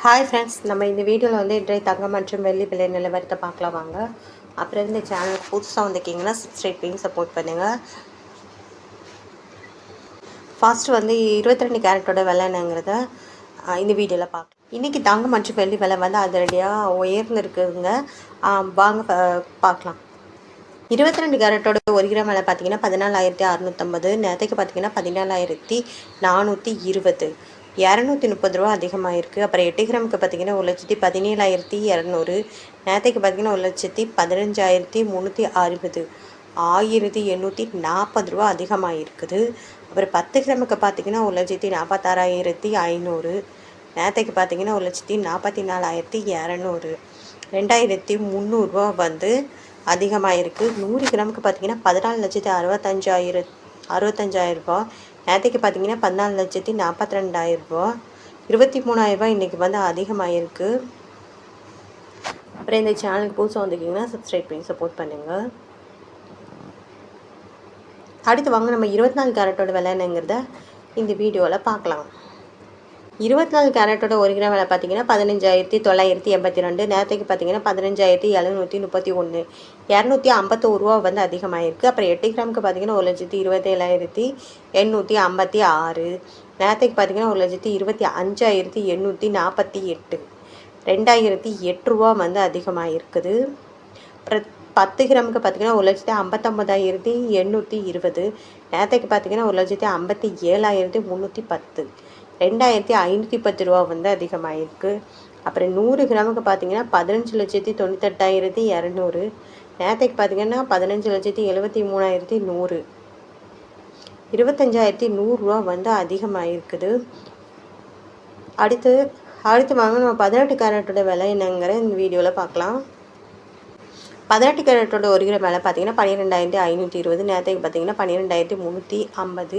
Hi friends நம்ம இந்த வீடியோவில் வந்து இன்றைய தங்கம் மற்றும் வெள்ளி விலை நிலவரத்தை பார்க்கலாம் வாங்க. அப்புறம் இந்த சேனலுக்கு புதுசாக வந்திருக்கீங்கன்னா சப்ஸ்கிரைப் பண்ணி சப்போர்ட் பண்ணுங்கள் ஃபர்ஸ்ட் வந்து இருபத்தி ரெண்டு கேரட்டோட விலை என்னங்கிறத இந்த வீடியோவில் பார்க்கலாம். இன்றைக்கி தங்கம் மற்றும் வெள்ளி விலை வந்து அதிரடியாக உயர்ந்துருக்குதுங்க. வாங்க பார்க்கலாம். இருபத்தி ரெண்டு கேரட்டோட ஒரு கிராம் விலை பார்த்தீங்கன்னா பதினாலாயிரத்தி அறநூற்றம்பது நேற்றுக்கு பார்த்தீங்கன்னா பதினாலாயிரத்தி நானூற்றி இருபது. இரநூத்தி முப்பது ரூபா அதிகமாக இருக்குது அப்புறம் எட்டு கிராமுக்கு பார்த்தீங்கன்னா ஒரு லட்சத்தி பதினேழாயிரத்தி இரநூறு. நேற்றுக்கு பார்த்தீங்கன்னா ஒரு லட்சத்தி பதினஞ்சாயிரத்தி முந்நூற்றி அறுபது. ஆயிரத்தி எண்ணூற்றி நாற்பது ரூபா அதிகமாக இருக்குது அப்புறம் பத்து கிராமுக்கு பார்த்தீங்கன்னா ஒரு லட்சத்தி நாற்பத்தாறாயிரத்தி ஐநூறு. நேற்றுக்கு பார்த்தீங்கன்னா ஒரு லட்சத்தி நாற்பத்தி நாலாயிரத்தி இரநூறு. ரெண்டாயிரத்தி முந்நூறுரூவா வந்து அதிகமாக இருக்குது நூறு கிராமுக்கு பார்த்தீங்கன்னா பதினாலு லட்சத்தி அறுபத்தஞ்சாயிரம் அறுபத்தஞ்சாயிரம் ரூபாய். நேற்றுக்கு பார்த்தீங்கன்னா பதினாலு லட்சத்தி நாற்பத்தி ரெண்டாயிரம் ரூபாய். இருபத்தி மூணாயிரம் ரூபாய் இன்றைக்கி வந்து அதிகமாகிருக்கு அப்புறம் இந்த சேனலுக்கு புதுசாக வந்திருக்கீங்கன்னா சப்ஸ்கிரைப் பண்ணி சப்போர்ட் பண்ணுங்கள் அடுத்து வாங்க நம்ம இருபத்தி நாலு கேரட்டோட விலை என்னங்கிறத இந்த வீடியோவில் பார்க்கலாம். இருபத்தி நாலு கேரட்டோட ஒரு கிராம் விலை பார்த்தீங்கன்னா பதினஞ்சாயிரத்தி தொள்ளாயிரத்தி எண்பத்தி ரெண்டு. நேரத்துக்கு பார்த்தீங்கன்னா பதினஞ்சாயிரத்தி எழுநூற்றி முப்பத்தி ஒன்று இரநூத்தி ஐம்பத்தோரு ரூபா வந்து அதிகமாகிருக்கு அப்புறம் எட்டு கிராமுக்கு பார்த்தீங்கன்னா ஒரு லட்சத்தி இருபத்தேழாயிரத்தி எண்ணூற்றி ஐம்பத்தி ஆறு. நேரத்துக்கு பார்த்தீங்கன்னா ஒரு லட்சத்தி இருபத்தி அஞ்சாயிரத்தி எண்ணூற்றி நாற்பத்தி எட்டு. ரெண்டாயிரத்தி எட்டு ரூபா வந்து அதிகமாகிருக்குது அப்புறம் பத்து கிராமுக்கு பார்த்தீங்கன்னா ஒரு லட்சத்தி ஐம்பத்தொம்பதாயிரத்தி எண்ணூற்றி இருபது. நேரத்துக்கு பார்த்தீங்கன்னா ஒரு லட்சத்தி ஐம்பத்தி ஏழாயிரத்தி முந்நூற்றி பத்து. ரெண்டாயிரத்தி ஐநூற்றி பத்து ரூபா வந்து அதிகமாகிருக்கு அப்புறம் நூறு கிராமுக்கு பார்த்தீங்கன்னா பதினஞ்சு லட்சத்தி தொண்ணூத்தெட்டாயிரத்தி இரநூறு. நேரத்துக்கு பார்த்தீங்கன்னா பதினஞ்சு லட்சத்தி எழுபத்தி மூணாயிரத்தி நூறு. இருபத்தஞ்சாயிரத்தி நூறுரூவா வந்து அதிகமாகிருக்குது அடுத்து அடுத்து வாங்க நம்ம பதினெட்டு கேரட்டோட விலை என்னங்கிற இந்த வீடியோவில் பார்க்கலாம் பதினெட்டு கேரட்டோட ஒரு கிலோ மேலே பார்த்தீங்கன்னா பன்னிரெண்டாயிரத்தி ஐநூற்றி இருபது நேரத்துக்கு பார்த்தீங்கன்னா பன்னிரெண்டாயிரத்தி முந்நூற்றி ஐம்பது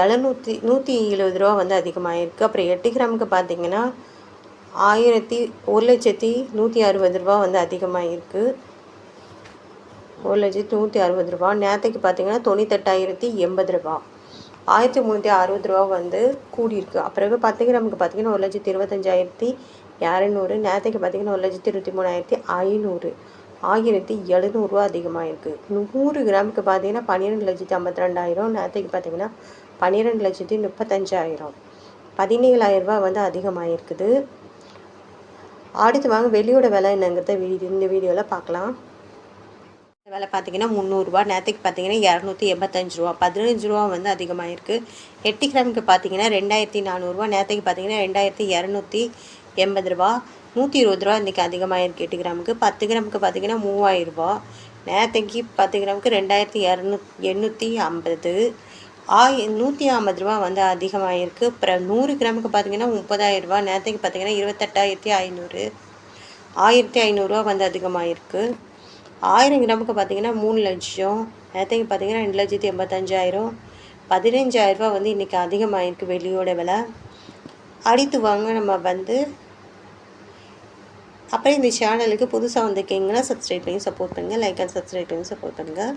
எழுநூற்றி நூற்றி எழுபது ரூபா வந்து அதிகமாகிருக்கு அப்புறம் எட்டு கிராமுக்கு பார்த்தீங்கன்னா ஆயிரத்தி ஒரு லட்சத்தி நூற்றி அறுபது ரூபா வந்து அதிகமாகிருக்கு ஒரு லட்சத்தி நூற்றி அறுபது ரூபா. நேரத்துக்கு பார்த்தீங்கன்னா தொண்ணூத்தெட்டாயிரத்தி எண்பது ரூபா. ஆயிரத்தி முந்நூற்றி அறுபது ரூபா வந்து கூடியிருக்கு. அப்புறம் பத்து கிராமுக்கு பார்த்தீங்கன்னா ஒரு லட்சத்தி இருபத்தஞ்சாயிரத்தி இரநூறு நேரத்துக்கு பார்த்தீங்கன்னா ஒரு லட்சத்தி இருபத்தி மூணாயிரத்தி ஐநூறு. ஆயிரத்தி எழுநூறுவா அதிகமாக இருக்குது நூறு கிராமுக்கு பார்த்தீங்கன்னா பன்னிரெண்டு லட்சத்தி ஐம்பத்தி ரெண்டாயிரம் நேரத்துக்கு பார்த்தீங்கன்னா பன்னிரெண்டு லட்சத்தி முப்பத்தஞ்சாயிரம். பதினேழாயிரம் ரூபாய் வந்து அதிகமாக இருக்குது அடுத்து வாங்க வெளியோட விலை என்னங்கிறத வீடியோ இந்த வீடியோவில் பார்க்கலாம் விலை பார்த்தீங்கன்னா முந்நூறுரூவா நேற்றுக்கு பார்த்தீங்கன்னா இரநூத்தி எண்பத்தஞ்சு ரூபா. பதினஞ்சு ரூபா வந்து அதிகமாக இருக்குது எட்டு கிராமுக்கு பார்த்தீங்கன்னா ரெண்டாயிரத்தி நானூறுரூவா நேற்றுக்கு பார்த்தீங்கன்னா ரெண்டாயிரத்தி இரநூத்தி எண்பது ரூபா நூற்றி இருபது ரூபா இன்றைக்கி அதிகமாக இருக்குது எட்டு கிராமுக்கு. பத்து கிராமுக்கு பார்த்தீங்கன்னா மூவாயிரம் ரூபா. பத்து கிராமுக்கு ரெண்டாயிரத்தி இரநூ எண்ணூற்றி ஐம்பது. ஆய் நூற்றி ஐம்பது ரூபா வந்து அதிகமாக இருக்குது அப்புறம் நூறு கிராமுக்கு பார்த்தீங்கன்னா முப்பதாயிரம் ரூபா நேற்றுக்கு பார்த்தீங்கன்னா இருபத்தெட்டாயிரத்தி ஐநூறு. ஆயிரத்தி ஐநூறுரூவா வந்து அதிகமாக இருக்குது ஆயிரம் கிராமுக்கு பார்த்தீங்கன்னா மூணு லட்சம் நேரத்துக்கு பார்த்தீங்கன்னா ரெண்டு லட்சத்தி எண்பத்தஞ்சாயிரம். பதினஞ்சாயிரரூபா வந்து இன்றைக்கி அதிகமாகிருக்கு வெளியோட விலை. அடுத்து வாங்க நம்ம வந்து அப்புறம் இந்த சேனலுக்கு புதுசாக வந்திருக்கீங்கன்னா சப்ஸ்கிரைப் பண்ணி சப்போர்ட் பண்ணுங்கள் லைக் அண்ட் சப்ஸ்கிரைப் பண்ணி சப்போர்ட் பண்ணுங்கள்